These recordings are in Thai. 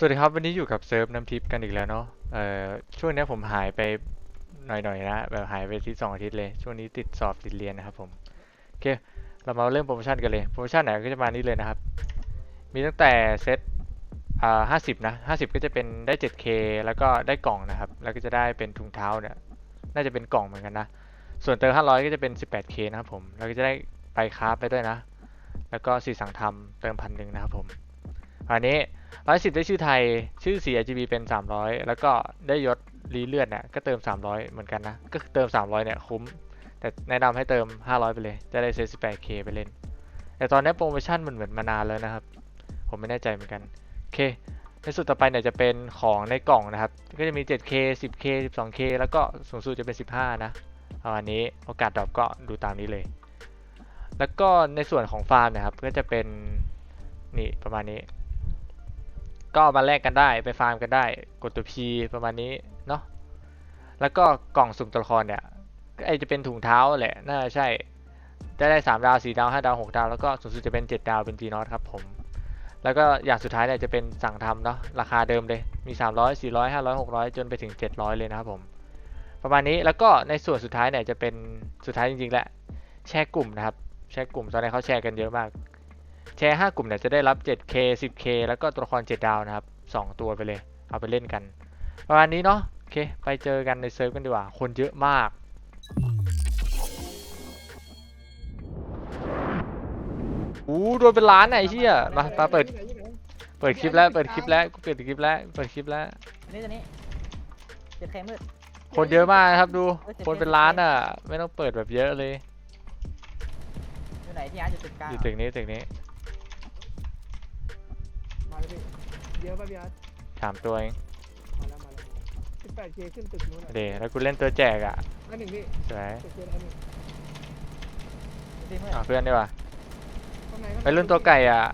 สวัสดีครับวันนี้อยู่กับเซิร์ฟน้ำทิพย์กันอีกแล้วเนาะเอ่อช่วงนี้ผมหายไปหน่อยๆนะแบบหายไปที่สองอาทิตย์เลย ช่วงนี้ติดสอบติดเรียนนะครับผมโอเคเรามาเริ่มโปรโมชั่นกันเลยโปรโมชั่นไหนก็จะมานี้เลยนะครับ มีตั้งแต่เซตอ่าห้าสิบนะห้าสิบก็จะเป็นได้ 7K แล้วก็ได้กล่องนะครับ แล้วก็จะได้เป็นถุงเท้าเนี่ยน่าจะเป็นกล่องเหมือนกันนะ ส่วนเติม500 ก็จะเป็น 18K นะครับผมแล้วก็จะได้ไปคราฟไปด้วยนะ แล้วก็สีสังทำเติมพันหนึ่งนะครับผม อันนี้ร้อยสิบได้ชื่อไทยชื่อสี RGB เป็น 300 แล้วก็ได้ยศรีเลือดเนี่ยก็เติม 300 เหมือนกันนะ ก็เติม 300 เนี่ยคุ้ม แต่แนะนำให้เติม 500 ไปเลย จะได้เซต 18K ไปเล่น แต่ตอนนี้โปรโมชั่นมันเหมือนมานานแล้วนะครับ ผมไม่แน่ใจเหมือนกัน โอเค ในสุดต่อไปเนี่ยจะเป็นของในกล่องนะครับ ก็จะมี 7K 10K 12K แล้วก็สูงสุดจะเป็น 15 นะประมาณนี้โอกาสดรอปก็ดูตามนี้เลย แล้วก็ในส่วนของฟาร์มนะครับ ก็จะเป็นนี่ประมาณนี้ ก็มาแลกกันได้ไปฟาร์มกันได้ กดตัว P ประมาณนี้เนาะแล้วก็กล่องสุ่มตัวละครเนี่ยไอจะเป็นถุงเท้าแหละน่าใช่ได้ได้สามดาวสี่ดาวห้าดาวหกดาว แล้วก็สูงสุดจะเป็นเจ็ดดาวเป็น G นอตครับผม แล้วก็อย่างสุดท้ายเนี่ยจะเป็นสั่งทำเนาะราคาเดิมเลยมี 300 400 500 600 จนไปถึง 700 เลยนะครับผม ประมาณนี้แล้วก็ในส่วนสุดท้ายเนี่ยจะเป็นสุดท้ายจริงๆแหละแชร์กลุ่มนะครับแชร์กลุ่มตอนนี้เขาแชร์กันเยอะมาก แชร์ 5 กลุ่มเนี่ยจะได้รับ 7K 10K แล้วก็ตัวละคร 7 ดาวนะครับ 2 ตัวไปเลย เอาไปเล่นกัน ประมาณนี้เนาะ โอเค ไปเจอกันในเซิร์ฟกันดีกว่า คนเยอะมากอู้โดนเป็นล้านน่ะไอ้เหี้ยมามาเปิด เปิดคลิปแล้ว เปิดคลิปแล้ว กูเปิดคลิปแล้ว เปิดคลิปแล้วอันนี้ตัวนี้เจ็ดเคมืดคนเยอะมากนะครับดู คนเป็นล้านอะ ไม่ต้องเปิดแบบเยอะเลย อยู่ไหนที่อาร์ตอยู่ตึกกลางอยู่ตึกนี้ตึกนี้ มาแล้วพี่เยอะป่ะพี่อาร์ตถามตัวเองมาแล้วมาแล้วสิบแปดเคขึ้นตึกนู้นอะเดแล้วกูเล่นตัวแจกอะอันหนึ่งพี่สวยตึกเกินอันหนึ่งที่มืดอะเพื่อนดีกว่าข้างในไปรุ่นตัวไก่อะ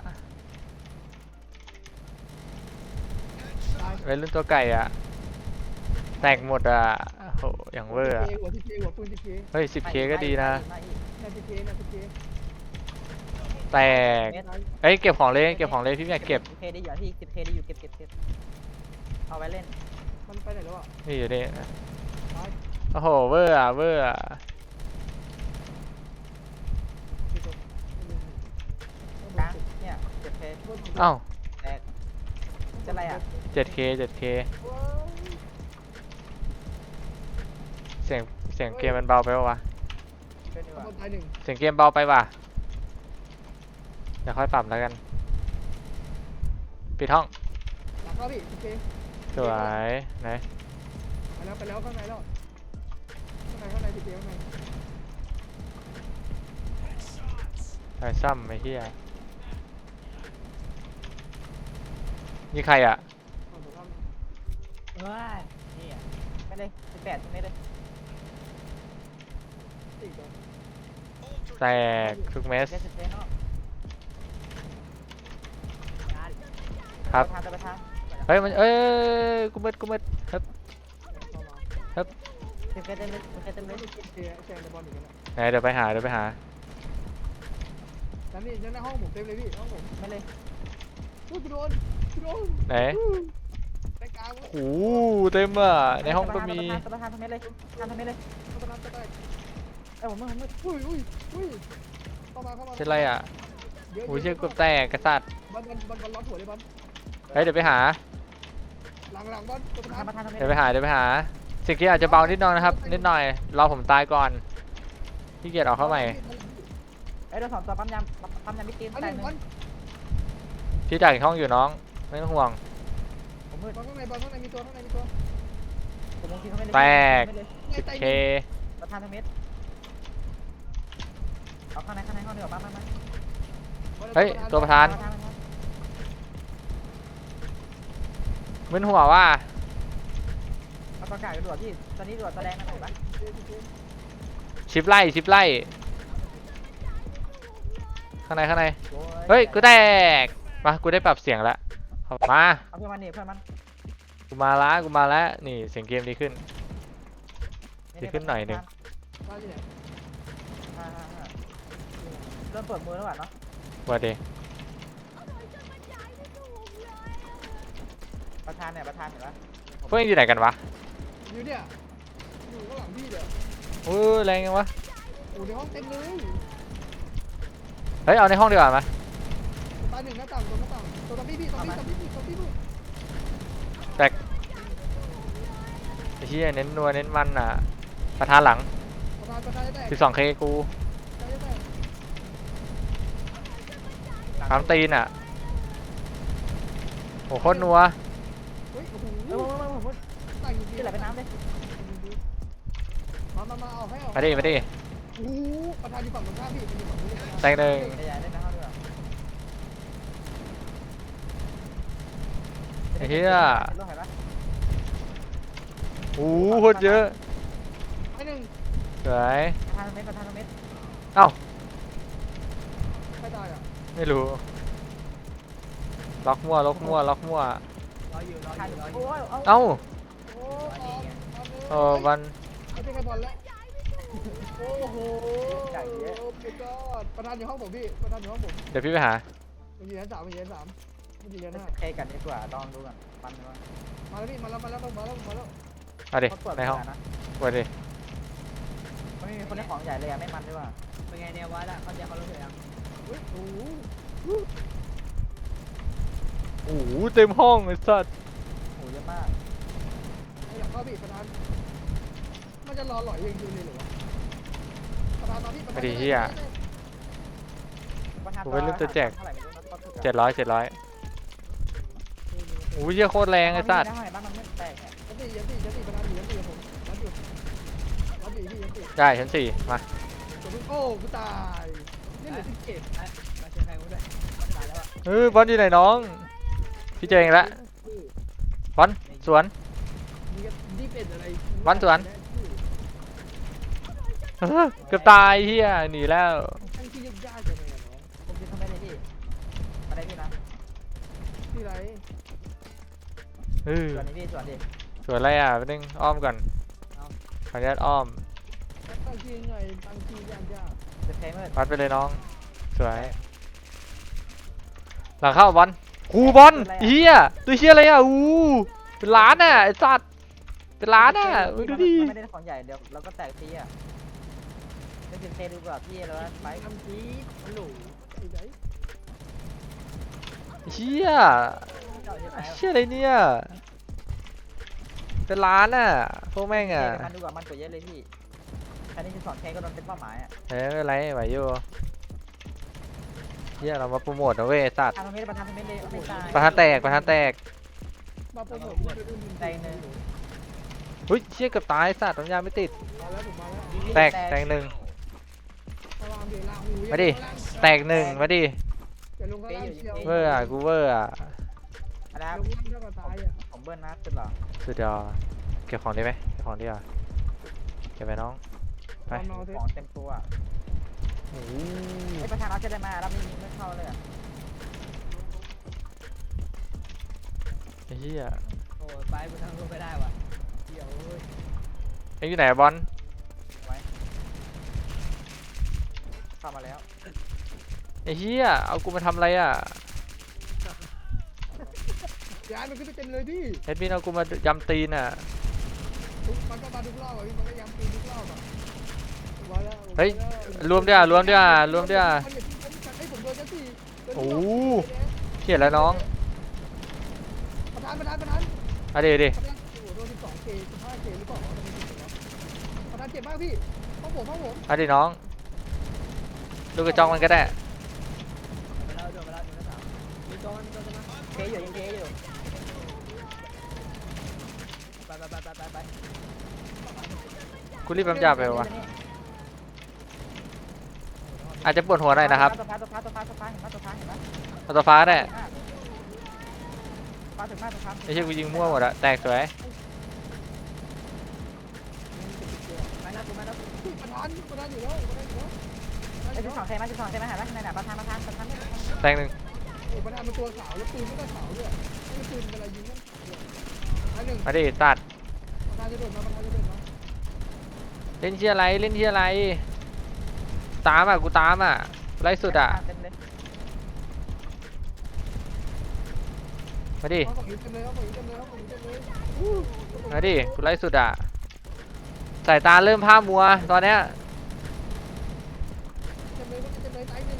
ตายไปรุ่นตัวไก่อะแตกหมดอะโหอย่างเวอร์อะหัวสิบเคหัวปืนสิบเคเฮ้ย 10k ก็ดีนะมาอีกนาสิบเคนาสิบเค แตกเอ้ยเก็บของเลยเก็บของเลยพี่อยากเก็บสิบเคได้อยู่ที่สิบเคได้อยู่เก็บเก็บเก็บเอาไว้เล่นมันไปไหนแล้วอะนี่อยู่นี่ตายโอ้โหเวอร์อะเวอร์อะพี่ตัวกลางเนี่ยเจ็ดเคเอ้า แตกจะอะไรอะ 7k 7k เสียงเสียงเกมมันเบาไปปะวะเป็นดีกข้างว่าบนตายหนึ่งเสียงเกมเบาไปว่ะ เดี๋ยวค่อยปรับแล้วกัน ปิดห้อง หลังเข้าพี่สิบเคสวยไหนไปแล้วไปแล้วข้างในแล้วข้างในข้างในสิบเคข้างในไอ้ซ้ำไอ้เหี้ยนี่ใครอะ เอาผมทเฮ้ยนี่อะไม่เลยสิบแปดไม่เลยำสี่ตัวแตกทุกเม็ดเจ็ดสิบเคเนาะ ครับทางจะไปทางเฮ้ยมันเอ้ยกูมืดกูมืดครับเข้ามาสิบเคเต็มเลยสิบเคเต็มเลแล้วยสิบเคแชร์ในบอลอยู่กันอะไหนเดี๋ยวไปหาเดี๋ยวไปหานั่นนี่นั่นหน้าห้องผมเต็มเลยพี่ห้องผมไม่เลยอุ้ยกูโดนกูโดนไหนไปกลางโอ้โหเต็มอะในห้องก็มีจะไปทางทางไม่เลยทางทางไม่เลยเข้ามาเข้ามาเอ้ยผมมืดผมมืดอุ้ยอุ้ยอุ้ยเข้ามาเข้ามาใช่ไรอะเยอะโอ้ยเชี่ยเยกูอะแตกกระสัดบอลบอลบอลบอลล็อตหัวเลยบอล เฮ้ยเดี๋ยวไปหา หลังหลังบอลตัวประทางธานมาทางทางไม่เดี๋ยวเลไปยหาเดี๋ยวไปหา สิ่งที่อาจจะเบานิดหน่อยนะครับ นิดหน่อย รอผมตายก่อนพี่เกียรออกเข้าใหม่เอ้ยโดนสองตัวปั๊มยามปั๊มยามบิ๊กตีนอันตาหยนึ่งหนึ่งบอลพี่จ่ายห้องอยู่น้อง ไม่ต้องห่วง ผมมืดบอลข้างในบอลข้างในมีตัวข้างในมีตัวผมมองทีเขาไม่เลยแตกไม่เลยไงไต 10k ประธานทางเม็ดเอาข้างในข้างในห้องเดียวปั๊มมามาเฮ้ยตัวประธาน ประธานประธาน มึนหัวว่า เอาประกาศไปด่วนที่ตอนนี้ด่วนแสดงมาหน่อยปะชิปไล่ ชิปไล่ ข้างใน ข้างใน โอ้เฮ้ย กูแตก มา กูได้ปรับเสียงแล้วเอามา เอาเพื่อนมันนี่เพื่อนมันกูมาละกูมาแล้วนี่เสียงเกมดีขึ้น ดีขึ้นหน่อยหนึ่งบ้านที่ไหนอ่าอ่าอ่าเริ่มเปิดมือแล้วว่ะเนาะ ว่าเด ประธานเนี่ยประธานเห็นปะพวกเองอยู่ไหนกันวะอยู่เนี่ยอยู่ข้างหลังพี่เดี๋ยวโอ้ยแรงยังวะโอ้ในห้องเต็มเลยเฮ้ยเอาในห้องดีกว่ามาตายหนึ่งหน้าต่างตรงหน้าต่างตัวตอมบี้พี่ตอมบี้ตอมบี้พี่ตอมบี้พี่แตกไอ้เหี้ยเน้นนัวเน้นมันอะ ประธานหลัง ประธานประธานจะแตก 12k กูประธานจะแตกตามตีนอะโอ้โคตรนัว ไหลไปน้ำเลยมามามาเอาให้เอามาดิมาดิโอ้โหประธานอยู่ฝั่งตรงข้ามพี่มันอยู่ฝั่งนู้นเลยแตกหนึ่งใหญ่ๆเล่นน้ำด้วยไอ้เหี้ยเห็นปะโอ้โหโคตรเยอะไอ้หนึ่งสวยประธานเม็ดประธานเม็ดเอ้าใครตายอะไม่รู้ ล็อกมั่วล็อกมั่วล็อกมั่วรออยู่รออยู่รออยู่โอ้ยเอา โอ้วันไม่ใช่แค่บอลแล้ว โอ้โหโอ้ my god ประธานอยู่ห้องผมพี่ ประธานอยู่ห้องผมเดี๋ยวพี่ไปหา มันอยู่ชั้นสามมันอยู่ชั้นสามมันอยู่ชั้นห้าเคกันดีกว่าลองดูก่อนปันดูว่ามาแล้วพี่ มาแล้ว มาแล้ว มาแล้ว มาแล้วเอาดิ เขาเปิดในห้องนะเปิดดิไม่มีคนได้ของใหญ่เลยอะไม่มันด้วยว่ะเป็นไงเนี่ยวัดอะเขาจะเขารู้สึกยังเฮ้ยโอ้โหโอ้โหเต็มห้องไอ้สัสโหเยอะมากไอ้หลัง เข้าพี่ประธาน มันจะรอหล่อยยังยืนเลยเหรอวะประธานมาพี่ประธานไม่ดีเฮียประธานกูไม่รู้จะแจกเท่าไหร่ไม่รู้นะก็ถูกอะเจ็ดร้อยเจ็ดร้อยโอ้ยเหี้ยโคตรแรงไอ้สัสบ้านมันไม่แตกอะยันตียันตียันตีประธานอยู่ยันตีกับผมยันอยู่ยันตีพี่ยันตีได้ชั้นสี่มาผมโอ้กูตายนี่เหลือสิบเจ็ดมาเชียร์ใครกูด้วยตายแล้วอะเฮ้ยบอลอยู่ไหนน้อง พี่เจอเองละบอลสวนมียี่สิบ เอ็ดอะไรวันสวน เกือบตายเฮียหนีแล้วทั้งที่ยากๆจังเลยอะน้องผมจะทำได้เลยพี่มาได้พี่นะที่ไรเออส่วนนี้พี่ส่วนดิสวนอะไรอะไปนึงอ้อมก่อนเอาขออนุญาตอ้อม ตั้งที่ยังไงตั้งที่ยากยากจะเทมืดวัดไปเลยน้อง สวย หลังเข้าบอลครูบอลเฮียตัวเฮียอะไรอะอู้เป็นล้านอะไอ้สัตว์ เป็นล้านอะมึงดูดิไม่ได้ของใหญ่เดี๋ยวเราก็แตกทีอะไม่ถึงเทดูกว่าพี่แล้วไปตั้งที่ฮัลโหลไอ้ไหนเฮียเจ้าที่ไหนเชี่ยอะไรเนี่ยเป็นล้านอะพวกแม่งเทอะมันดูกว่ามันกว่าเยอะเลยพี่แค่นี้คือสอนเทก็โดนเป็นเป้าหมายอะเฮ้ยไม่เป็นไรไหวอยู่เฮียเรามาโปรโมทนะเว้ยไอ้สัตว์ทำไม่ได้ประธานไม่ได้ไม่ตายประธานแตกประธานแตกมาโปรโมทที่เป็นรุ่นดินใจหนึ่ง เฮ้ยเชี่ยเกือบตายไอ้สัตว์น้ำยาไม่ติดมาแล้วผมมาแล้วแตกแตกหนึ่งพลามเดี๋ยวลาหูมาดิ แตกหนึ่งมาดิอย่าลงข้างล่างเชียวเวอร์อะกูเวอร์อะอะไรลงล่างเท่ากับตายอะผมเบิ้ลนะสุดหรอสุดยอดเก็บของได้ไหมเก็บของดีกว่าเก็บไปน้อง ไป ตอนนอนเถของอะเต็มตัวโอ้โหไอ้ประธานเอาจะได้มาแล้วไม่มีไม่เข้าเลยไอ้เหี้ยโอ้ไปกูทำรูปไม่ได้ว่ะ เดี๋ยวเอ็งอยู่ไหนอะบอลเข้ามาแล้วไอ้เหี้ยเอากูมาทำอะไรอะย้ายมันขึ้นไปเต็มเลยพี่เอ็ดมินเอากูมายำตีนอะทุกมันก็มาทุกรอบอะพี่มันก็ย้ำตีทุกรอบอะมาแล้วเฮ้ยรวมด้วยอะรวมด้วยอะรวมด้วยอะ ไอ้ผมโดนจังสิโอ้โห เขียนแล้วน้องประธานประธานประธานอะเดี๋ยวดิประธาน โอ้โหโดน12เค15เคหรือเปล่าวะทำไมถึงถึงวะประธานเจ็บมากพี่ห้องผมห้องผมอะดิน้อง ดูกระจองมันก็ได้ ไปแล้วโดนไปแล้วโดนแล้วมีโดนโดนนะเทอยู่ยังเทอยู่ไปไปไปไปไปกูรีบยำยาไปวะ อาจจะปวดหัวหน่อยนะครับตัวฟ้าตัวฟ้าตัวฟ้าตัวฟ้าเห็นปะตัวฟ้าเห็นปะเอาตัวฟ้าก็ได้ฟ้าถึงมากตัวฟ้าไอ้เชี่ยกูยิงมั่วหมดอะแตกสวย ไม่นะกูไม่นะ พี่ ประธานประธานอยู่แล้วประธานอยู่แล้วไอ้ที่สองเทมาที่สองเทมาเห็นปะในไหนประธานประธานประธานไม่ประธานแตกหนึ่งโอ้ประธานเป็นตัวขาวแล้วปืนไม่ก็ขาวด้วยไม่ปืนเวลายิงนั่นอันหนึ่งมาดิตัดประธานจะโดดมาประธานจะโดดมาเล่นเชี่ยอะไรเล่นเชี่ยอะไร ตามอะกูตามอะไล่สุดอะเต็มเลยมาดิเอาของนี้เต็มเลยเอาของนี้เต็มเลยเอาของนี้เต็มเลยอู้มาดิกูไล่สุดอะสายตาเริ่มผ้ามัวตอนเนี้ย เต็มเลยเต็มเลยตายหนึ่ง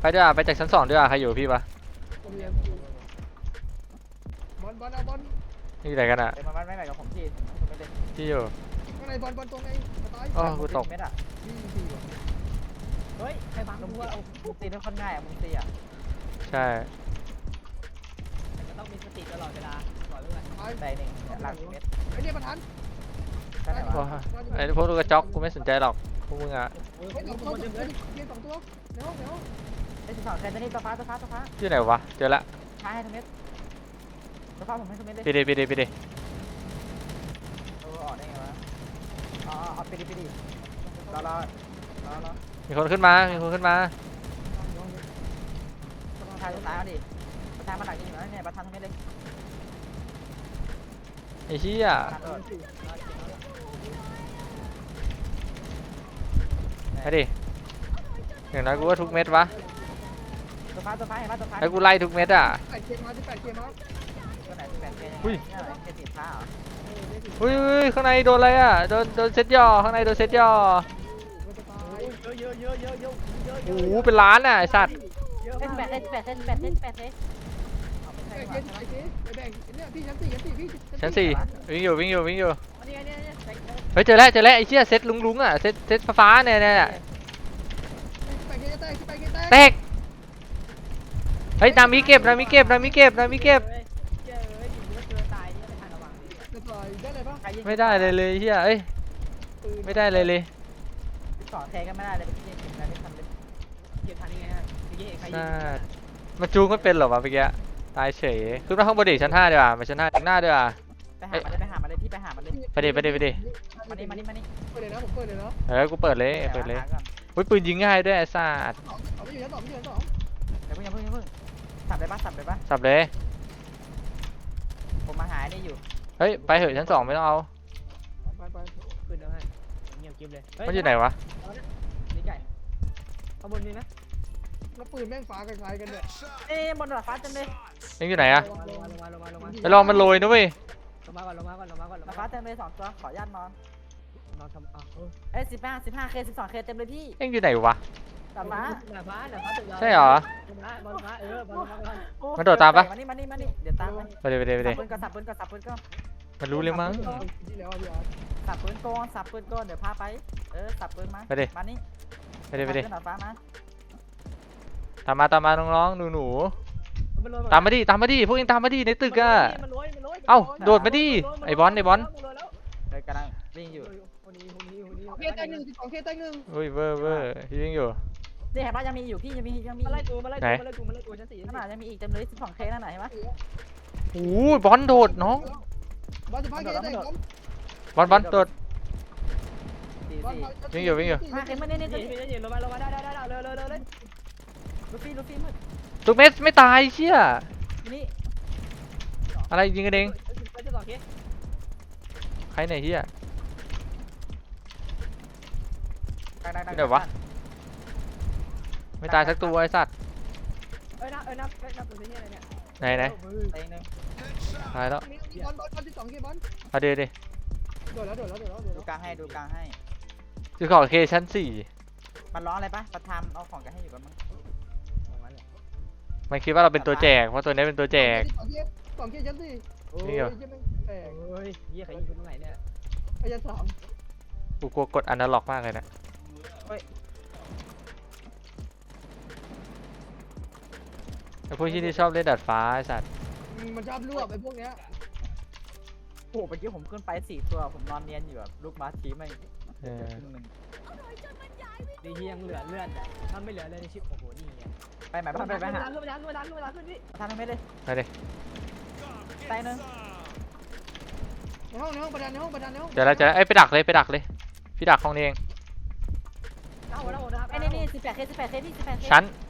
ไปด้วยอะไปจากชั้นสองด้วยอะใครอยู่กับพี่ปะโรงเรียนบอลบอลเอาบอลนี่อยู่ไหนกันอะเดี๋ยวมันไม่แบ่งกับผมที่ผมไม่ได้ที่อยู่ข้างในบอลบอลตรงไงมาตายอ๋อกูตกเม็ดอะดีดีว่ะเฮ้ยใครบังมึงว่ามึงตีเป็นคนง่ายอะมึงตีอะใช่มันจะต้องมีสติตลอดเวลาก่อนเพื่อนตายได้หนึ่งหลังเม็ดไอ้เนี่ยประธานใช่ไหมโอ้วะยไอ้พวกลูกกระจอกกูไม่สนใจหรอกพวกมึงอะเฮ้ยสองตัวเกมสองตัวในห้องในห้ องไอ้สิบสองแคนนี่ตัวฟ้าตัวฟ้าตัวฟ้าที่ไหนวะ เจอละท้ายให้ทุกเม็ดตัวฟ้าผมให้ทุกเม็ดเลยไปดิไปดิไปดิเออออกได้ไงวะอ๋อเอาไปดิไปดิรอรอรอรอมีคนขึ้นมา มีคนขึ้นมาประธานตัวซ้ายเอาดิประธานมาหลังยิงอยู่แล้วเนี่ยประธานทุกเม็ดเลยไอ้เหี้ยประธานโดดไปดิอย่างน้อยกูว่าทุกเม็ดวะ ตัวฟ้าตัวฟ้าเห็นป่ะตัวฟ้าให้กูไล่ทุกเม็ดอะ แปดเกมมาที่แปดเกมมาตัวไหนแปดเกมอุ้ยเนี่ยเกมสีฟ้าเหรออุ้ยอุ้ยข้างในโดนอะไรอะ โดนโดนเซ็ตย่อข้างในโดนเซ็ตย่อมันจะตายเยอะเยอะเยอะเยอะเยอะเยอะโอ้โหเป็นล้านอะไอ้สัตว์เล่นแปดเล่นแปดเล่นแปดเล่นแปดเลยเอาไม่ใช่แปดดีเกกมว่าไอ้เกมไอ้แบ่งเนี่ยพี่ชั้นสี่ชั้นสี่พี่ชั้นสี่วิ่งอยู่วิ่งอยู่วิ่งอยู่ อันนี้อันนี้อันนี้ใส่เฮ้ยเจอแล้วเจอแล้วไอ้เชี่ยเซ็ตลุงลุงอะเซ็ตเซ็ตฟ้าๆเนี่ยเนี่ยเนี่ยแปดเกมจะแตกแปดเกมแตกแตก เฮ้ยนามิเก็บนามิเก็บนามิเก็บนามิเก็บเจอเอ้ยอยู่ก็เจอยไม่ได้เลยปะไม่ได้เลยเลยเฮียเอ้ยปืนไม่ได้เลยเลยสองแทงก็ไม่ได้เลยพี่ยิงอะไรไม่ทันเก็บทันยังไงฮะพี่ยิงใครยิงมาจูงไม่เป็นเหรอวะเมื่อกี้ตายเฉยขึ้นมาข้างบนดิชั้นห้าดีกว่ามาชั้นห้าถึงหน้าดีกว่าไปหามันเลยไปหามันเลยพี่ไปหามันเลยไปดิไปดิไปดิมานี่มานี่มานี่เปิดเลยนะผมเปิดเลยเนาะเออกูเปิดเลยเปิดเลยอุ้ยปืนยิงง่ายด้วยไอ้สัตว์สองเอาไม่อยู่ชั้นสองไม่อยู่ชั้นสองเดี๋ยวเพิ่งอย่าเพิ่งอย่าเพิ่ง สับเลยปะสับเลยปะสับเลย ผมมาหาไอ้นี่อยู่เฮ้ย ไปเถอะชั้นสองไม่ต้องเอา ไปไปขึ้นแล้วฮะเงียบกิ๊บเลยมันอยู่ไหนวะ นี่ไก่ข้างบนมีไหมแล้วปืนแม่งฟ้าคล้ายๆกันเนี่ยเอ๊ะบนดาดฟ้าจังเลยยังอยู่ไหนอะลงมาลงมาลงมาลงมาลงมาไปลองมันโรยนะเว้ย ลงมาก่อนลงมาก่อนลงมาก่อนดาดฟ้าเต็มเลยสองตัวขออนุญาตนอนนอนทำอะเอ้ยสิบห้าสิบห้าเคสิบสองเคเต็มเลยพี่ ยังอยู่ไหนวะ ดาดฟ้าหน้าฟ้าหน้าฟ้าตึกเราใช่เหรอบอลฟ้าบอลฟ้าเออบอลฟ้าบอลโอ้มันโดดตามปะ มานี่มานี่มานี่เดี๋ยวตามมาไปเลยไปเลยไปเลยสับปืนก่อนสับปืนก่อนสับปืนก่อนมันรู้เลยมั้ง ที่แล้วพี่อาร์ตสับปืนก่อนสับปืนก่อนเดี๋ยวพาไป เออสับปืนมาไปดิ มานี่ไปเลยไปเลยขึ้นดาดฟ้ามาตามมาตามมาน้องๆหนูหนูมันโรยๆตามมาดิตามมาดิพวกเองตามมาดิในตึกอะมันโรยมันโรยเอ้าโดดมาดิไอ้บอลไอ้บอลมันโรยแล้วเดี๋ยวกำลังวิ่งอยู่ คนนี้คนนี้คนนี้เคแตกหนึ่งสิบสองเคแตกหนึ่งเฮ้ยเวอร์เวอร์พี่ยังอยู่ นี่เห็นปะยังมีอยู่พี่ยังมียังมีมาไล่ตัวมาไล่ตัวมาไล่ตัวมาไล่ตัวชั้นสี่ขนาดยังมีอีกเต็มเลยสิบสองเคนั่นไหนเห็นปะโอ้ยบอลโดดน้องบอลสิบห้าเคแตกบอลบอลบอลโดดสี่บอลสี่วิ่งอยู่วิ่งอยู่มาเข็มมาเนี่ยเนี่ยเย็นเย็นเย็นลงมาลงมาได้ได้ได้เร็วเร็วเร็วเลยลูฟี่ลูฟี่มืดทุกเม็ดไม่ตายเชี่ยนี่อะไรยิงกันเองไปจะต่อเคสใครไหนเฮียดังดังดังเดี๋ยววะ ไม่ตายสักตัวไอ้สัตว์เอ้ยนับเอ้ยนับนับตัวนี้อะไรเนี่ยไหนไหนเต็งหนึ่งตายแล้วบอลบอลบอลสิบสองเคบอลเอาเดี๋ยวดิโดดแล้วโดดแล้วโดดแล้วโดดดูแล้วกลางให้ดูกลางให้ คือขอเคชั้นสี่มันร้องอะไรปะประทามเอาของกันให้อยู่กันมั้งมันคิดว่าเราเป็นตัวแจกเพราะตัวนี้เป็นตัวแจก สองเคสองเคชั้นสี่โอ้ยนี่เหรอยังไม่แตกเฮ้ยยี่ใครยิงตรงไหนเนี่ยไอ้ยันสามกูกลัวกดอนาล็อกมากเลยนะ ไอ้พวกที่ที่ชอบเล่นดัดฟ้าไอ้สัตว์มันชอบรวบไอ้พวกเนี้ยโอ้โหเมื่อกี้ผมขึ้นไปสี่ตัว ผมนอนเนียนอยู่แบบลูกบาสทีไม่เออครึ่งหนึ่งดีที่ยังเหลือเลือดถ้าไม่เหลือเลยในชิปโอ้โหนี่ไงไปไหมบ้านไปไปหาขึ้นไปดันขึ้นไปดันขึ้นไปดันขึ้นพี่ประทามไม่เลยไปดิตายหนึ่งในห้องในห้องประดานในห้องประดานในห้องเดี๋ยวเราจะเอ้ยไปดักเลยไปดักเลย พี่ดักห้องนี้เอง เอาแล้วนะครับไอ้นี่นี่สิบแปดเคสิบแปดเคพี่สิบแปดเคชั้นไ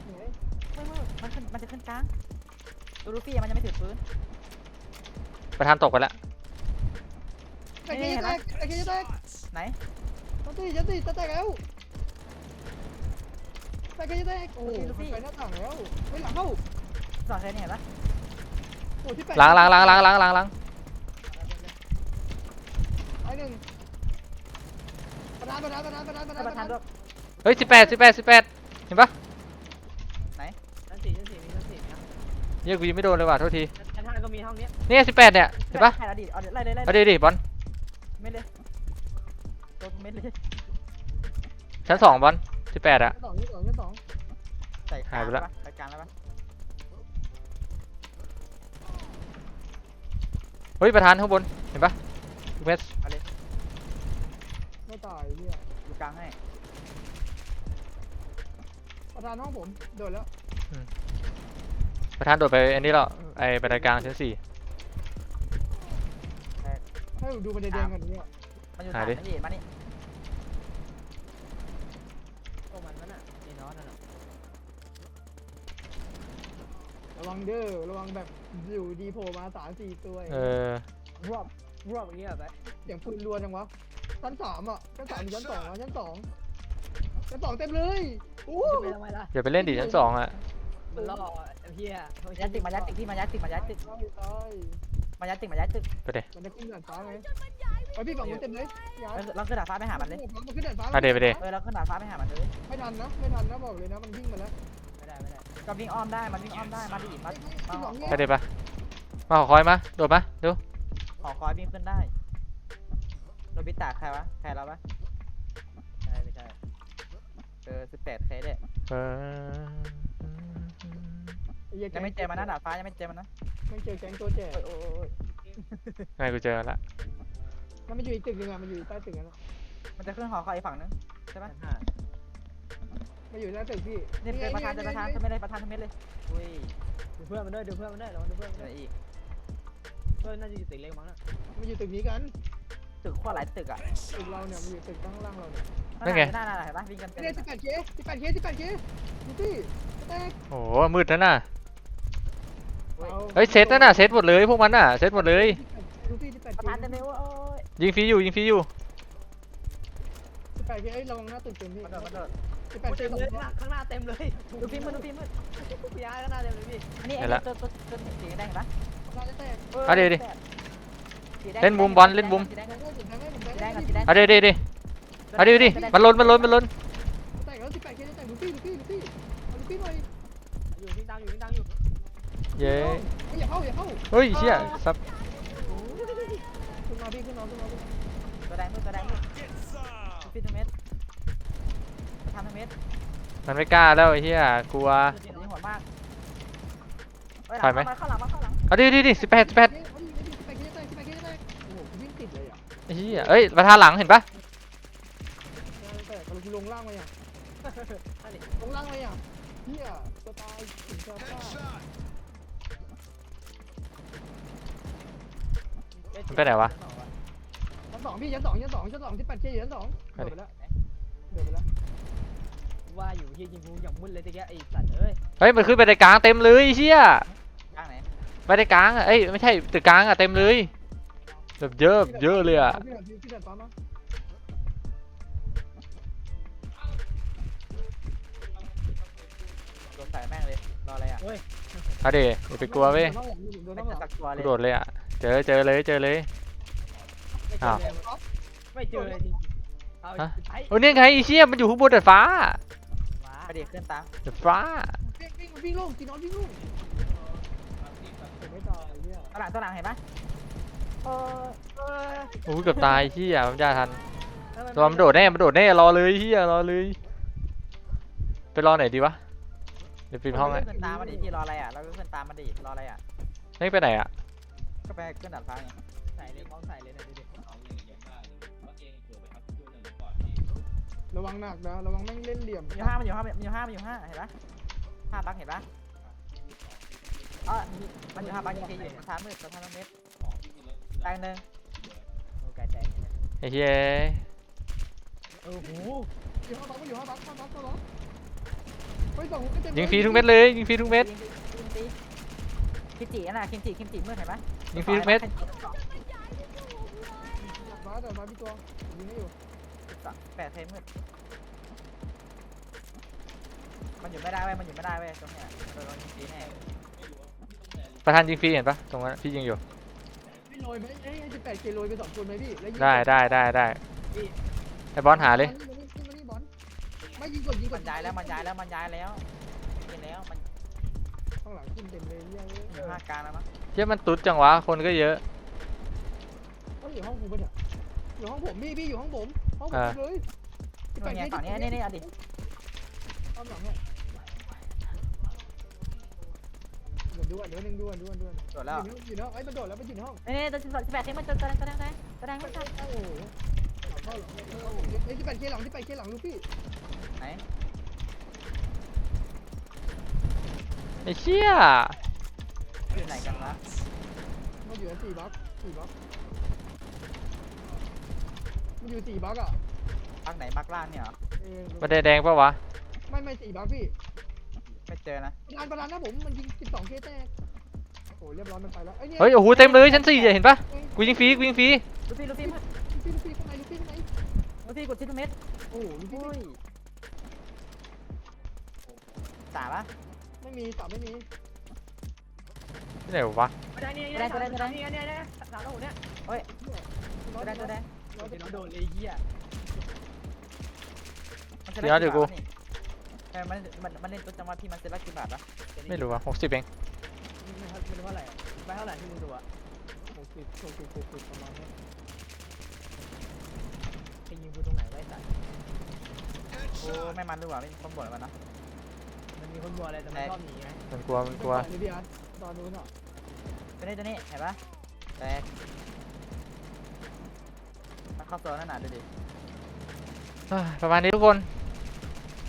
ม่ไม่มันขึ้นมันจะขึ้นกลางดูลูฟี่มันยังไม่ถือปืน ประธานตกไปแล้วไอ้เคจะแตกไอ้เคจะแตกไหนชั้นสี่ชั้นสี่จะแตกแล้วไอ้เคจะแตกโอ้โหไปหน้าต่างแล้วเฮ้ยหลังเข้าสองเคนี่เห็นปะโอ้ที่แปดล้างล้างล้างล้างล้างล้างล้างไอ้หนึ่งประธานประธานประธานประธานประธานประธานด้วยเฮ้ยสิบแปดสิบแปดสิบแปดเห็นปะ ชั้นสี่ชั้นสี่มีชั้นสี่นะ เหี้ยกูยิงไม่โดนเลยว่ะโทษทีชั้นห้าก็มีห้องเนี้ยเนี่ยสิบแปดเนี่ยเห็นปะแค่อดีตเอาไล่เลยไล่เอาดิดิบอลไม่เลยตัวเม็ดเลยชั้นสองบอลสิบแปดอะชั้นสองชั้นสองชั้นสองใส่กลาหายงไปแล้ละวใส่กลางแล้วปะเฮ้ยประธานข้างบนเห็นปะทุกเม็ดไม่ตายเนี่ยอยู่กลางให้ประธานห้องผมโดดแล้ว ประธานโดดไปอันนี้แล้วไอ้บันไดกลางชั้นสี่ ให้ผมดูบันไดแดงกันเนี่ยมันอยู่หาสามดินี่มานี่พวกมันนั่นน่ะไอ้น้องนั่นน่ะระวังเด้อระวังแบบอยู่ดีโผล่มาสามสี่ตัวเออรวบรวบอย่างเงี้ยแบบเสียงปืนรัวจังวะชั้นสามอะชั้นสามหรือชั้นสองอะชั้นสองชั้นสองเต็มเลยอู้จะไปทำไมล่ะอย่าไปเล่นดิชั้นสองอะ มันล่อไอ้เฮียมายัดตึกมายัดตึกที่มายัดตึกมายัดตึกตายตายมายัดตึกมายัดตึกไปเดมันจะขึ้นด่านฟ้าไหมไอพี่ฝั่งนู้นเต็มเลยย้ายเออเราขึ้นดาดฟ้าไปหามันเลยมันขึ้นด่านฟ้าไปเดไปเดเออเราขึ้นดาดฟ้าไปหามันเลยไม่ทันนะไม่ทันนะบอกเลยนะมันวิ่งมาแล้วไม่ได้ไม่ได้ก็วิ่งอ้อมได้มันวิ่งอ้อมได้มาดิมาที่สองเนี่ยไปเดปะมาขอคอยมาโดดมาดูขอคอยวิ่งขึ้นได้โรบิตะใครวะใครเราปะใช่ไม่ใช่เออสิบแปดเคสเด้เออ ยังไม่เจอมันนะดาดฟ้ายังไม่เจอมันนะมันเจอแก๊งตัวแจกโอ้ยโอ้ยโอ้ยไงกูเจอละมันมาอยู่อีกตึกนึงอะมันอยู่ใต้ตึกนั้นมันจะขึ้นหอคอยอีกฝั่งนึงใช่ปะชั้นห้ามาอยู่ใต้ตึกพี่นี่เป็นประธานจะประธานทำไมเลยประธานทำไมเลยอุ้ยดูเพื่อนมันด้วยดูเพื่อนมันด้วยระวังดูเพื่อนมันเจด้วอยอีกเพื่อนน่าจะอยู่ตึกเล็กมั้งน่ะมันอยู่ตึกนี้กันตึกขั้วหลายตึกอะตึกเราเนี่ยมันอยู่ตึกข้างล่างเราเนี่ยนั่นไงน่าๆเห็นปะวิ่งกันเต็มเนี่ยสิบแปดเคสิบแปดเคสิบแปดเคดูสิแตกโอ้โหมืดนะน่ะอุ้ย เฮ้ยเซตนะน่ะเซตหมดเลยพวกมันน่ะเซตหมดเลย ดูสิสิบแปดประเคธานเต็มเลยโอ้ยโอ้ยยิงฟรีอยู่ยิงฟรีอยู่สิบแปดเคเอ้ยระวังหน้าตึกเต็มพี่มาโดดมาโดดสิบแปดเคเต็มสองเลยตัวข้างหน้าเต็มเลยดูพี่มือดูพี่มือพี่อาร์ข้างหน้าเต็มเลยพี่อันนี้ไอ้ตัวตัวตัวสีแดงเห็นปะน่าจะแตกเอาดิดิสีแดงเล่นมุมบอลเล่นมุม สีแดงแทงให้ผมแทงให้ผมแทงสีแดให้งดิกับสีแดงเอาดิดิดิเอาดิดิมันล้นมันล้นมันล้น เย้เฮ้ยอย่าเข้าอย่าเข้าเฮ้ยเชี่ยซับขึ้นมาพี่ขึ้นมาขึ้นมาขึ้นมาตัวแดงมือตัวแดงมือพี่ทั้งเม็ดประธานทั้งเม็ดมันไม่กล้าแล้วไอ้เหี้ยกลัวยิงหัวมากเฮ้ยหถอยไหมลังเข้าหลังมาเข้าหลังเอาดิดิดิสิบแปดสิบแปดเฮ้ยเอาดิสิบแปดเคจะแตกสิบแปดเคจะแตกโอ้โหวิ่งติดเลยอะไอ้เหี้ยเอ้ยประธานหลังเห็นปะแตกเราลงล่างมาอย่างลงล่างมาอย่างเฮียจะตายถึงจะ มันไปไหนวะ ชั้นสองพี่ชั้นสองชั้นสองชั้นสองที่แปดเคอยู่ชั้นสองโดดไปแล้วโดดไปแล้วว่าอยู่ที่ยิงกูอย่างมึนเลยตะเกียไอ้สัตว์เอ้ยเฮ้ยมันขึ้นไปในกลางเต็มเลยไอ้เชี่ยข้างไหนไปในกลางอะเอ้ยไม่ใช่ตึกกลางอะเต็มเลยแบบเยอะเยอะเลยอะพี่พี่พี่เดินปั๊มมาโดนใส่แม่งเลยรออะไรอะเอาดิอย่าไปกลัวเว้ยโดนไม่ต้องหลังจะสักตัวเลกูยโดดเลยอะ เจอเจอเลยเจอเลย ไม่เจอเลยไม่เจอเลยจริงๆเอาฮะ ไปโอ้เนี่ยไงไอ้เชี่ยมันอยู่ข้างบนดาดฟ้าว้าไปดิขึ้นตามดาดฟ้า วิ่งวิ่งวิ่งลงกินนอนวิ่งลงไม่ตายเนี่ยตัวหลังตัวหลังเห็นปะเออเออโอ้ยเกือบตายเชี่ยมันจะทัน แล้วตัวมันโดดแน่มันโดดแน่รอเลยเฮียรอเลย ไปรอไหนดีวะเดี๋ยวปิดห้องให้ขึ้นตามมาดิพี่รออะไรอะเราก็ขึ้นตามมาดิรออะไรอะ นี่ไปไหนอะ ก็ไปขึ้นดาดฟ้าไงใส่เลยมองใส่เลยนะดูดิระวังหนักนะระวังแม่งเล่นเหลี่ยมมันอยู่ห้ามันอยู่ห้ามันอยู่ห้ามันอยู่ห้าเห็นปะห้าบักเห็นปะเออมันอยู่ห้าบักยังอยู่ประธานมืดประธานเม็ดแตงหนึ่งโอ้ไก่แตกไอ้เฮียโอ้โหอยู่ห้าบักอยู่ห้าบักห้าบักตัวหรอเฮ้ยสองยิงฟรีทุกเม็ดเลยยิงฟรีทุกเม็ดยิงยิงตี คิมจิน่ะคิมจิคิมจิมืดเห็นปะยิงฟรีทุกเม็ดฟ้าแต่ฟ้าพี่ตัวยิงไม่อยู่แปดเทนมืดมันอยู่ไม่ได้เว้ยมันอยู่ไม่ได้เว้ยตรงเนี้ยโดนยิงตีแน่ประธานยิงฟรีเห็นปะตรงนั้นพี่ยิงอยู่ไม่โรยไหมเอ้ยสิบแปดเคโรยไปสองคนไหมพี่แล้วยิงได้ได้ได้ได้ไอ้บอลหาเลยมานี่มานี่บอลไม่ยิงกดยิงกมัดนย้ายแล้วมันย้ายแล้วมันย้ายแล้วยิงแล้วมันข้างหลังขึ้นเต็มเลยเหี้ยอยู่ห้ากลางแล้วมั้งเหี้ยมันตุ๊ดจังวะ คนก็เยอะเขาอยู่ห้องกูปะเนี่ยอยู่ห้องผมพี่พี่อยู่ห้องผมห้องผมอ่า เลยสิบแปนี่ดไงฝั่งนี้นี่นี่เอาดิอ้อมหลังเนี่ยเดี๋ยวดูอะเดี๋ยวนึงดูอะดูอะดูอะโดดแล้วอยู่ในห้องไอ้ยมันโดดแล้วมันอยู่ในห้องนี่นี่ตัวสิบแปดที่มันจะแสดงแสดงแสดงแสดงไม่ใช่โอ้โหหลังเข้าหลังเข้าไอ้สิบแปดเคหลังสิบแปดเคหลังลูกพี่ไหน ไอ้เชี่ยอยู่ไหนกันวะมันอยู่สี่บล็อกสี่บล็อกมันอยู่สี่บล็อกอะปักไหนปักล่างเนี่ยเหรอเออมันแดงๆปะวะ ไม่ไม่สี่บล็อกพี่ไม่เจอนะประธานประธานนะผมมันยิงสิบสองเคแตกโอ้เรียบร้อยมันไปแล้วไอ้เนี่ยเฮ้ยโอ้โหเต็มเลยชั้นสี่เห็นปะกูยิงฟรีกูยิงฟรีลูฟี่ลูฟี่ลูฟี่ลูฟี่ข้างในลูฟี่ข้างในลูฟี่กดทิศทุกเม็ดโอ้โหลูฟี่อุ้ยสามปะ ไม่มีสามไม่มีที่ไหนวะไม่ได้นี่ได้ได้ได้นี่เนี่ยเนี่ยสามแล้วเนี่ยตัวแดงตัวแดงร้อยเดี๋ยวเปอเราร์โดเซ็นต์นเลยเฮียมันจะได้กี่บาทวะนี่เออมันมันมันเล่นตัวจังหวะที่มันจะได้กี่บาทวะไม่รู้วะหกสิบเองไม่รู้เท่าไหร่ไปเท่าไหร่ที่มึงดูอะหกสิบหกสิบหกสิบประมาณนี้ไปยิงกูตรงไหนไว้สัตว์โอ้ไม่มันด้วยว่ะไม่ต้องบ่นมันนะ มันมีคนบัวอะไรแต่มันชอบหนีไงมันกลัวมันกลัวนี่พี่อาร์ตตอนนู้นอะตัวนี้ตัวนี้เห็นปะแตกมันเข้าโซนนั่นน่ะดูดิเฮ้ยประมาณนี้ทุกคน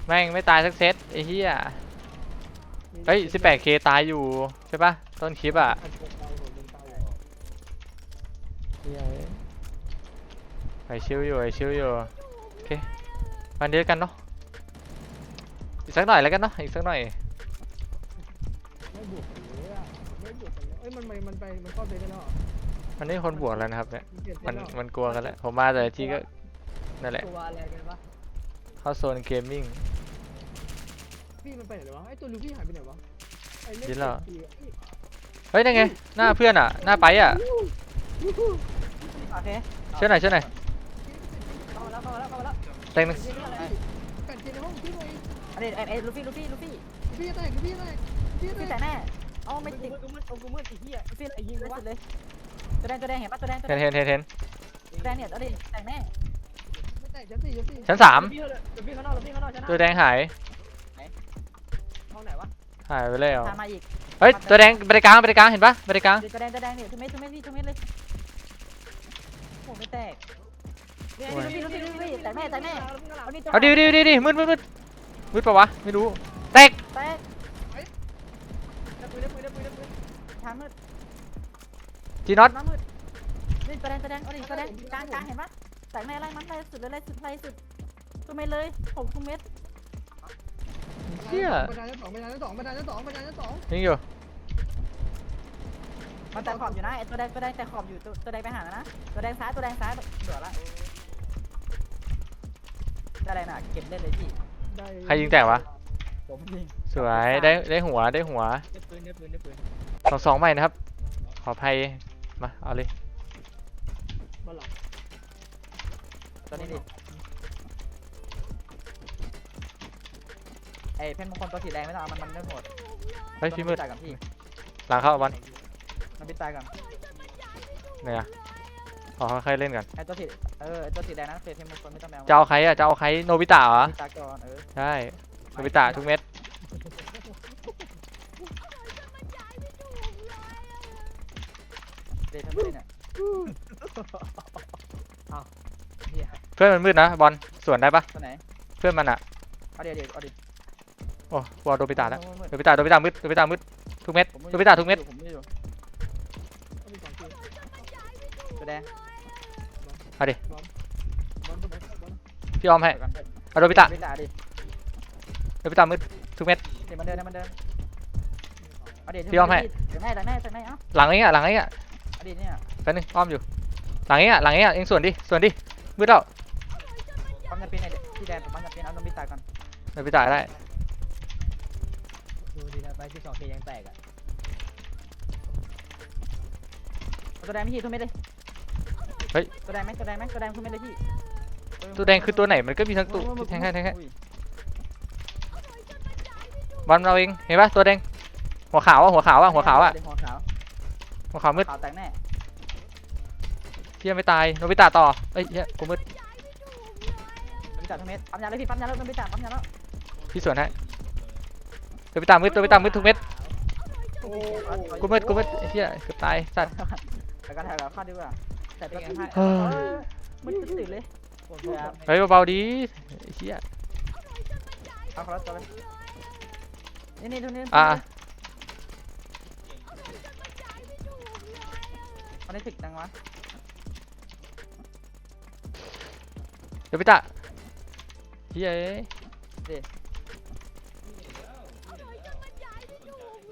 แม่งไม่ตายสักเซตไอ้เหี้ยเฮ้ย 18k ตายอยู่ใช่ปะต้นคลิปอะเหี้ยไอชิวอยู่ไอชิวอยู่โอเควันเดียวกันเนาะ อีกสักหน่อยแล้วกันเนาะอีกสักหน่อยไม่บวกกันเลยอะไม่บวกกันเลยเอ้ยมันมันมันไปมันเข้าเซฟไปแล้วเหรอมันนี่คนบวกแล้วนะครับเนี่ยมันเปลี่ยนเซมัฟนแล้วเหรอมันกลัวกันแล้วผมมาแต่ละที่ก็นั่นแหละตัวอะไรกันปะเข้าโซนเกมมิ่ง พี่มันไปไหนเลยวะไอ้ตัวลูฟี่หายไปไหนวะไอ้เล่นดิ้นแล้วเกมเอ้ยเฮ้ยนั่นไงหน้าเพื่อนอะหน้าไปอะโอเคช่วยหน่อยช่วยหน่อยเข้ามาแล้วเข้ามาแล้วเข้ามาแล้วแตงหนึ่งเกมอะไรแปดเกมในห้องพี่หน่อย อันนี้ไอ้ไอ้ลูฟี่ลูฟี่ลูฟี่ลูฟี่แตกลูฟี่แตกลูฟี่ลูฟี่แตแต่กแน่เอาไม่ติดกูมืดกูมืดไอ้เหี้ยลูฟี่ไอ้ยิงเลยวะสุดเลยตัวแดงตัวแดงเห็นปะตัวแดงตัวเห็แดนงเห็นเห็นเห็นตัวแดงเนี่ยเอาดิแต่งแน่ไม่แตกชั้นสี่ชั้นสี่ชั้นสามพี่พี่ข้างนอกพี่ข้างนอกชนะตัวแดงหายห้องไหนวะหายไปแล้วทานมาอีกเฮ้ยตัวแดงบริกลางบริกลางเห็นปะบริกลางตัวแดงตัวแดงเนี่ยทุกเม็ดทุกเม็ดพี่ทุกเม็ดเลยโอ้ไม่แตกลูฟี่ลูฟี่ลูฟี่แต่แน่แต่แน่เอาดิเอาดิดิดิดิมืดมืดมืด มืดปะวะ ไม่รู้แตกแตกได้ปืนได้ปืนได้ปืนได้ปืนทางมืดจีน็อตน้ำมืดนี่ตัวแดงตัวแดงเอาดิตัวแดงกลางกลางเห็นปะแต่งแน่ไล่มันไล่สุดเลยไล่สุดไล่สุดทุกเม็ดเลยหกทุกเม็ดเชี่ยบันไดชั้นสองบันไดชั้นสองบันไดชั้นสองบันไดชั้นสองยิงอยู่มันแต่ขอบอยู่นะไอ้ตัวแดงตัวแดงแต่ขอบอยู่ตัวตัวแดงไปหานะตัวแดงซ้ายตัวแดงซ้ายเดือดละตัวแดงน่ะเก็บเล่นเลยพี่ ได้ใครยิงแตกวะ ผมยิงสวยได้ได้หัวได้หัวได้ปืนได้ปืนได้ปืนสองสองใหม่นะครับ ขออภัยมาเอาเลยบอลหลังตัวนี้ดิไอ้เพนมงคลตัวสีแดงไม่ต้องเอามันมันไม่โหดเฮ้ยพี่มืดตายกับพี่หลังเข้าบอลมันพิตายก่อนไหนอะ ขอค่อยๆเล่นก่อนไอ้ตัวสีเออไอ้ตัวสีแดงนะเพนมงคลไม่ต้องแมวจะเอาใครอะจะเอาใครโนบิตะเหรอพิตายก่อนเออใช่โนบิตะทุกเม็ดเดททำไมเนี่ยเฮียเพื่อนมันมืดนะบอลสวนได้ปะตัวไหนเพื่อนมันอะเอาเดี๋ยวเดี๋ยวเอาดิโอ้วอลโนบิตะแล้วมืดโนบิตะโนบิตะมืดโนบิตะมืดทุกเม็ดผมโนบิตะทุกเม็ดผม ตัวแดงบอลบอลบอลบอลพี่ออมให้เดี๋ยวก่อนเอาโนบิตะพิตาดิโนบิตะมืดทุกเม็ด เดี๋ยวมันเดินเดี๋ยวมันเดินเอาเดี๋ยวพี่อ้อมให้ เดี๋ยวแม่แต่แม่แต่แม่เอ้าหลังนี้อะหลังนี้อะเอาดิเนี่ยแป๊บนึงอ้อมอยู่ หลังนี้อะหลังนี้อะเองส่วนดิส่วนดิมืดแล้วปั๊มจะเป็นไอ้เด็กพี่แดงปั๊มจะเป็นเอาโนบิตะก่อนโนบิตะได้ ดูดีนะไปที่สองเคยังแตกอะโตัวแดงไม่พี่ทุกเม็ดเลย เฮ้ย ตัวแดงไหมตัวแดงไหมตัวแดงทุกเม็ดเลยพี่ตัวแดงคือตัวไหนมันก็มีทั้งตัวโอ้ยแทงให้แทงให้อุ้ยบอลเราเองเห็นปะตัวแดงหัวขาวอะหัวขาวอะหัวขาวอะหัวขาวหัวขาวมืดขาวแตกแน่เฮียไม่ตายโนบิตะต่อเอ้ยเฮียกูมืดโนบิตะทุกเม็ดปั๊มยาเลยพี่ปั๊มยาแล้วโนบิตะปั๊มยาแล้วพี่สวนให้โนบิตะมืดโนบิตะมืดทุกเม็ดโอ้กูมืดกูมืดไอ้เฮียเกือบตายสัตว์แล้วก็ถ่ายแบบเข้าดีกว่า แต่เป็นไงให้เฮ้ยเออมืดตื่นเลยปวดหัวเฮ้ยเบาๆดีไอ้เฮียเอาเขาแล้วตัวเลยนี่นี่ทุกนี้อะมันได้ถึกจังวะโนบิตะเฮียเอ้ยเด็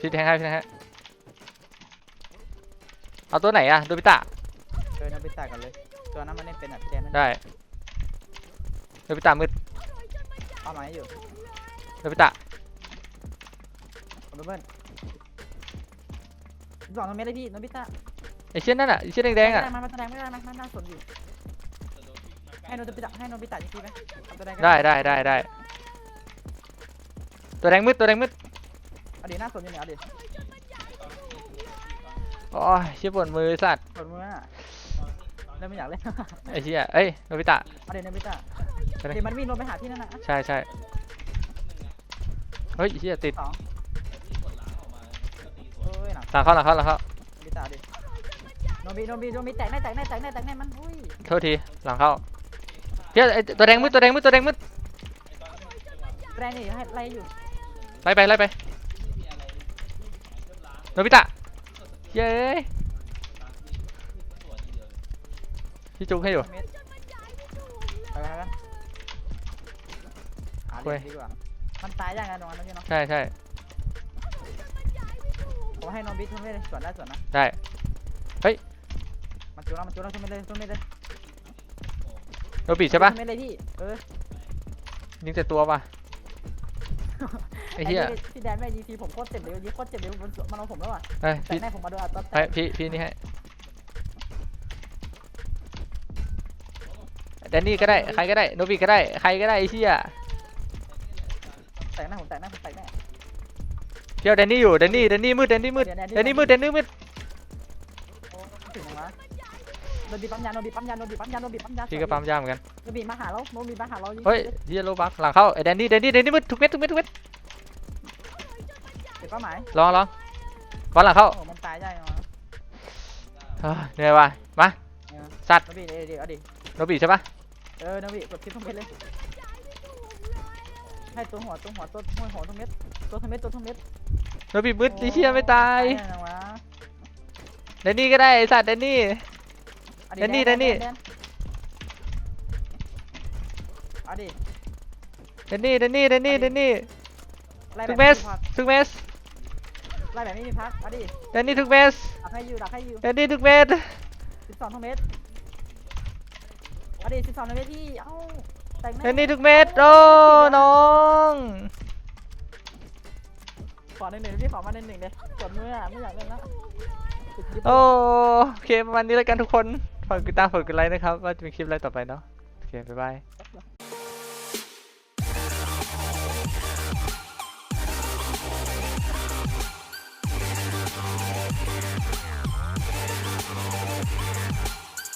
พี่แทงให้พี่แทงให้เอาตัวไหนอะโนบิตะ เออโนบิตะกันเลยตัวนั้นมันเล่นเป็นอะพี่แดนนั่นได้โนบิตะมืดเป้าหมายอยู่โนบิตะผมเบิ้ลสองตัวเม็ดเลยพี่โนบิตะไอ้เชี่ยนั่นอะไอ้เชี่ยแดงๆอะไม่ได้มันแสดงไม่ได้มันน่าสนอยู่ให้โนบิตะให้โนบิตะจริงๆไหมเอาตัวแดงก็ได้ได้ได้ได้ตัวแดงมืดตัวแดงมืดเอาดิน่าสนอยู่เนี่ยเอาดิโอ้ยเชี่ยปวดมือสัตว์ปวดมืออะ เริ่มไม่อยากเล่นไอ้เชี่ยเอ้ยโนบิตะ เอาดิโนบิตะไปเลย เดี๋ยวมันวิ่งลงไปหาพี่นั่นน่ะใช่ใช่เฮ้ยเชี่ยติดสองโอ้ยหนักหลังเข้าหลังเข้าหลังเข้าโนบิตะดิโนบิโนบิโนบิแตกแน่แตกแน่แตกแน่แตกแน่มันอุ้ยโทษทีหลังเข้าเชี่ยไอ้ตัวแดงมืดตัวแดงมืดตัวแดงมืดแรงนี่ให้ไล่อยู่ไล่ไปไล่ไปโนบิตะเย้ย พี่จุกให้อยู่เม็ดไปกันกันหาเว้เล่ยนดีกว่า มันตายยังไงตรงนั้นพี่เนาะใช่ใช่ผมให้โนบิทุกเม็ดเลยสวนได้สวนนะ ได้ มันจุกแล้วมันจุกแล้วทุกเม็ดเลยทุกเม็ดเลยโนบิใช่ปะทุกเม็ดเลยพี่เออยิงแต่ตัวปะไอ้เหี้ยนี่พี่แดนแม่ยีทีผมโคตรเจ็บเลยยีโคตรเจ็บเลยมันมันเอาผมแล้วอะเอ้ยแต่พี่แม่ผมมาโดนอัดตัดเอ้ยพี่พี่นี่ให้ แดนนี่ก็ได้ใครก็ได้โนบิก็ได้ใครก็ได้ไอ้เชี่ยแตกหน้าผมแตกหน้าผมแตกหน้าเดี๋ยวแดนนี่อยู่แดนนี่แดนนี่มืดแดนนี่มืดเดี๋ยวแดนนี่มืดแดนนี่มืดโอ้ถึงยังวะโนบิปั๊มยาโนบิปั๊มยาโนบิปั๊มยาโนบิปั๊มยาพี่ก็ปั๊มยาเหมือนกันโนบิมาหาเราโนบิมาหาเราเฮ้ยเฮียโลบักหลังเข้าไอ้แดนนี่แดนนี่แดนนี่มืดทุกเม็ดทุกเม็ดทุกเม็ดเก็บเป้าหมายลองลองบอลหลังเข้าโอ้มันตายได้ยังวะเฮ้ยเหนื่อยว่ะมาสัตว์โนบิเดี๋ยวเดี๋ยวเอาดิโนบิใช่ปะ เออโนบิกดคลิปทุกเม็ดเลยให้ตัวหัวตัวหัวตัวหัวหัวทุกเม็ดตัวทุกเม็ดตัวทุกเม็ดโนบิมืดไอ้เชี่ยไม่ตายได้ยังวะแดนนี่ก็ได้ไอ้สัตว์แดนนี่ เอาแดนนี่แดนนี่เอาดิแดนนี่แดนนี่แดนนี่แดนนี่ไล่ทุแบบกเม็ไม่ดมีพักทุกเม็ดไล่แบบไม่มีพักเอาดิแดนนี่ทุกเม็ดดักให้อยู่ดักให้อยู่แดนนี่ทุกเม็ดสิบสองทุกเม็ดเอา ดิสิบสองทุกเม็ดที่เอ้าแต่งแดนนี่ทุกเม็ดโอ้น้องขอหนึ่งหนึ่งพี่ขอมาหนึ่งหนึ่งเลยกดมืออะไม่อยากเล่นละปิดคลิปโอเคประมาณนี้แล้วกันทุกคนฝากติดตามฝากกดไลค์นะครับ ว่าจะมีคลิปอะไรต่อไปเนาะโอเคบ๊ายบาย